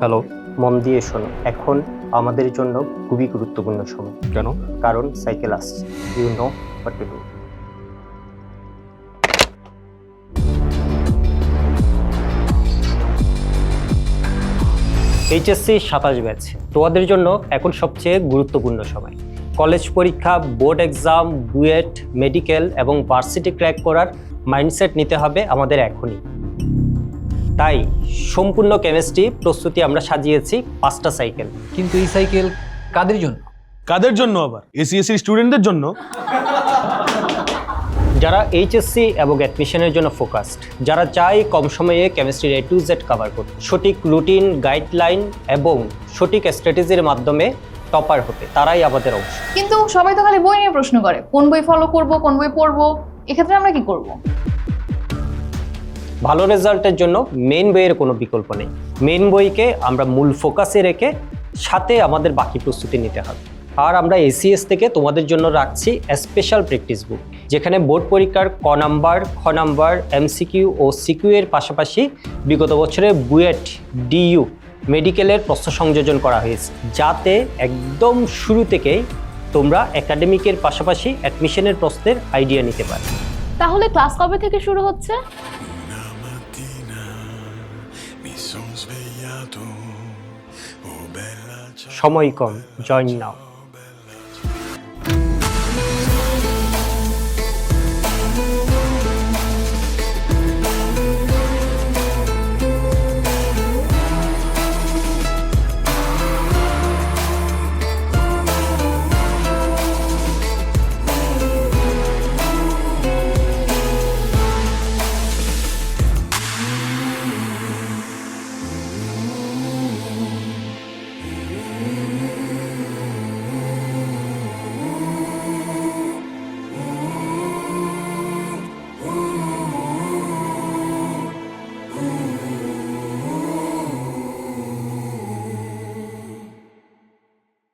Hello মন দিয়ে শোনো। এখন আমাদের জন্য খুবই গুরুত্বপূর্ণ সময়। কেন? কারণ সাইকেল আসছে। You know what to do HSC সাতাশ ব্যাচ। তোমাদের জন্য এখন সবচেয়ে গুরুত্বপূর্ণ সময়। কলেজ পরীক্ষা বোর্ড এক্সাম বুয়েট মেডিকেল এবং ভার্সিটি ক্র্যাক করার মাইন্ডসেট নিতে হবে আমাদের এখনই। তাই সম্পূর্ণ কেমিস্ট্রি প্রস্তুতি আমরা সাজিয়েছি পাঁচটা সাইকেল। কিন্তু এই সাইকেল কাদের জন্য? কাদের জন্য আবার? এসিএসসি স্টুডেন্টদের জন্য? যারা এইচএসসি এবং অ্যাডমিশনের জন্য ফোকাসড যারা চায় কম সময়ে কেমিস্ট্রির এ টু জেড কভার করতে। সঠিক রুটিন গাইডলাইন এবং সঠিক স্ট্র্যাটেজির মাধ্যমে টপার হতে তারাই আমাদের অংশ। কিন্তু সবাই তো খালি বই নিয়ে প্রশ্ন করে কোন বই ফলো করব কোন বই পড়ব এক্ষেত্রে আমরা কি করব? ভালো রেজাল্টের জন্য মেন বইয়ের কোনো বিকল্প নেই। মেন বইকে আমরা মূল ফোকাসে রেখে সাথে আমাদের বাকি প্রস্তুতি নিতে হবে। আর আমরা এসিএস থেকে তোমাদের জন্য রাখছি স্পেশাল প্র্যাকটিস বুক যেখানে বোর্ড পরীক্ষার ক নাম্বার খ নাম্বার এমসিকিউ ও সিকিউ এর পাশাপাশি বিগত বছরে বুয়েট ডিইউ মেডিকেলের প্রশ্ন সংযোজন করা হয়েছে যাতে একদম শুরু থেকেই তোমরা একাডেমিকের পাশাপাশি অ্যাডমিশনের প্রশ্নের আইডিয়া নিতে পারো তাহলে ক্লাস কবে থেকে শুরু হচ্ছে. সময় কম জয়েন নাও